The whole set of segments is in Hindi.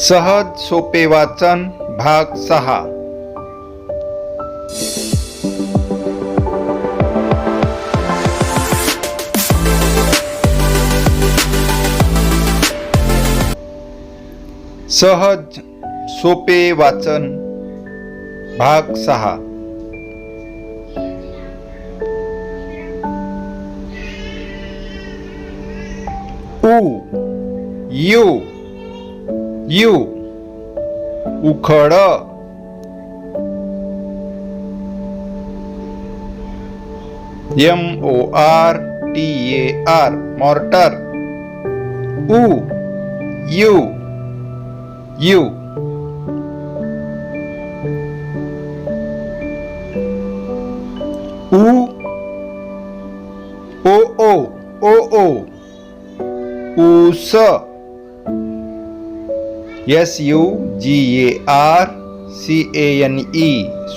सहज सोपे वाचन भाग सहा. सहज सोपे वाचन भाग सहा. उ U U, उखड। M O R T A R mortar उ यू यू उ ओ ओ ओ ओ ऊस S U G A R C A N E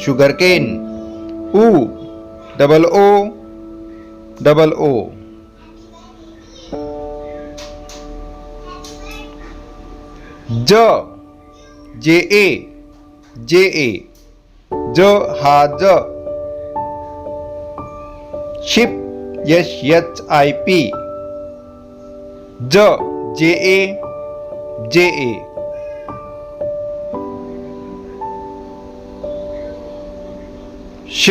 sugar cane ऊ डबल ओ डबल ओ ज जे ए जे ए ज हा ज ship S H I P ज जे ए जे ए श.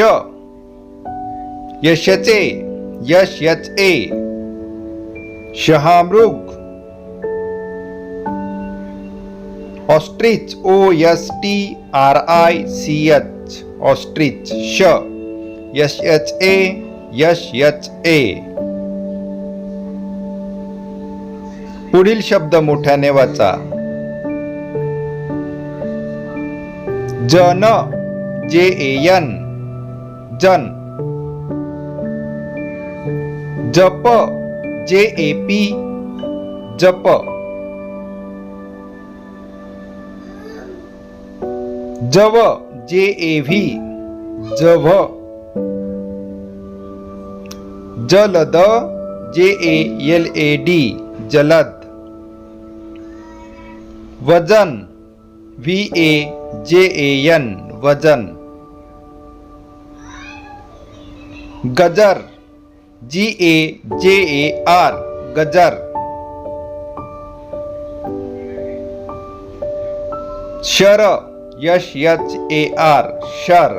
यशचे S H A शहामृग. Ostrich O S T R I C H ostrich श. यश यच ए यश यच ए पुढील शब्द मोठ्याने वाचा. जन जे ए एन जन। जप, जे ए पी। जप। जव, जे ए व्ही जव। जलद, जे ए एल ए डी। जलद। वज़न V A J A N. वज़न। गजर G A J A R गजर। शर यश यच ए आर शर।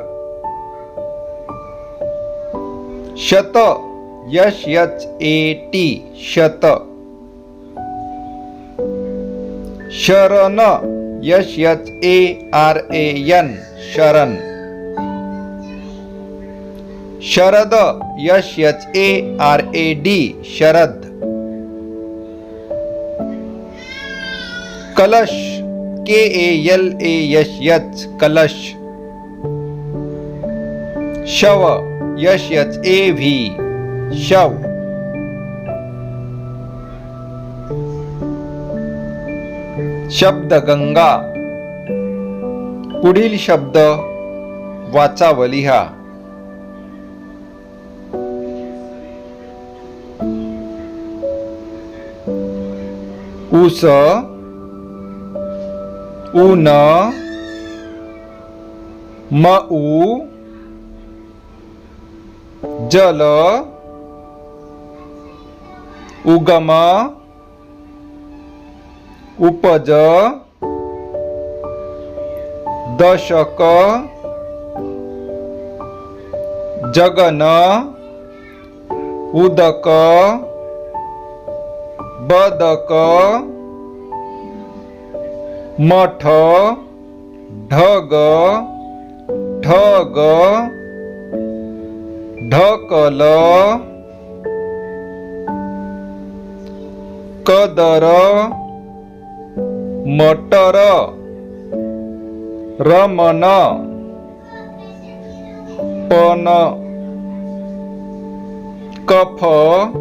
शत यश यच ए टी शत। शरण यश H A R A N शरण। शरद S H A R A D शरद. कलश के ए एल ए यश यच कलश. शव यश यच ए व्ही शव. शब्द गंगा. पुढील शब्द वाचा वलिहा ऊस ऊन मऊ जल उगम उपज दशक जगन उदक બદક મઠ ઢગ ઠગ ઢકલ કદર મટર રમન પન કફ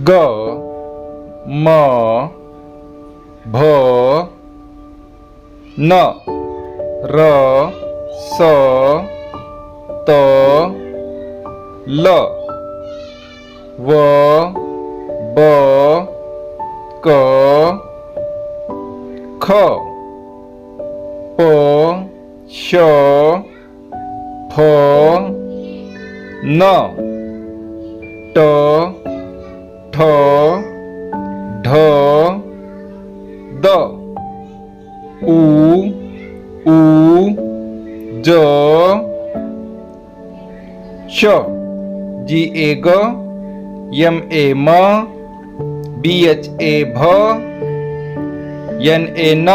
ग, म, भ, न, र, स, त, ल, व, ब, क, ख, प, श फ न, ट ঠ ঢ, দ। উ উ, জ, শ। জি, এ, গ। এম, এ, ম। বি, এচ, এ, ভ। এন, এ, ন।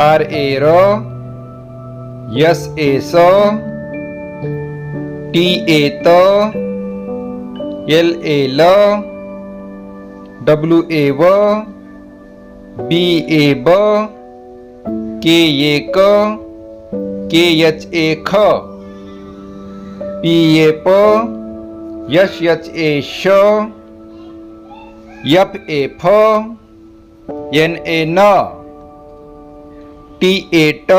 আর, এ, র। এস, এ, স। টি, এ, ত। एल ए ल डब्ल्यू ए व बी ए ब के ए क के एच ए ख पी ए प यश यच ए श यफ ए फ एन ए न टी ए ट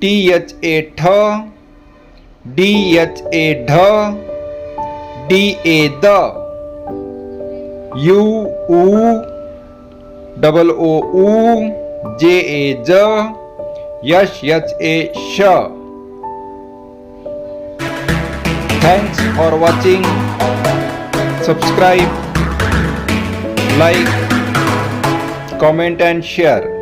टी एच ए ठ डी एच ए ढ D A the U U double O U J A J Yash Yach A Sh. Thanks for watching. Subscribe like comment and share.